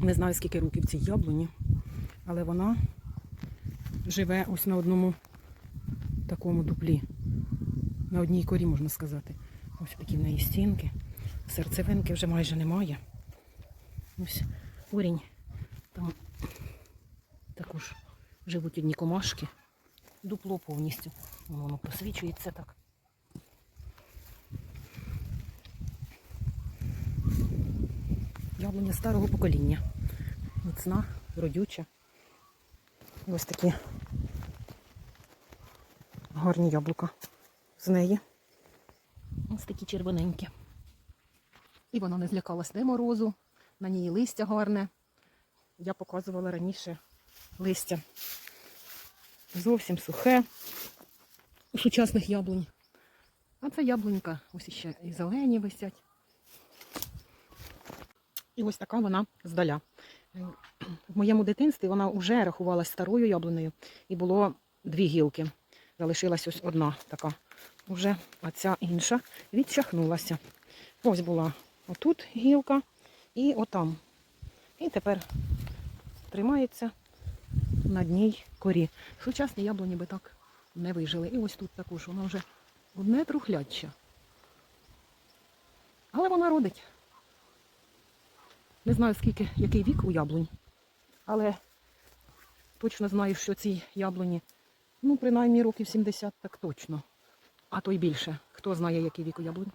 Не знаю, скільки років цій яблуні, але вона живе ось на одному такому дуплі. На одній корі, можна сказати. Ось такі в неї стінки. Серцевинки вже майже немає. Ось корінь. Там також живуть одні комашки. Дупло повністю. Воно, просвічується так. Яблуня старого покоління. Міцна, родюча. Ось такі гарні яблука з неї. Ось такі червоненькі. І вона не злякалась де морозу, на ній листя гарне. Я показувала раніше листя. Зовсім сухе у сучасних яблунь. А це яблунька, ось ще і зелені висять. І ось така вона здаля. Е, В моєму дитинстві вона вже рахувалась старою яблунею і було дві гілки. Залишилась ось одна така. Уже, а ця інша відчахнулася. Ось була отут гілка і отам. І тепер тримається на дній корі. Сучасні яблуні би так не вижили. І ось тут також вона вже одне трухляча. Але вона родить. Не знаю, скільки, який вік у яблунь, але точно знаю, що цій яблуні, ну, принаймні років 70 так точно. А то й більше. Хто знає, який вік у яблунь.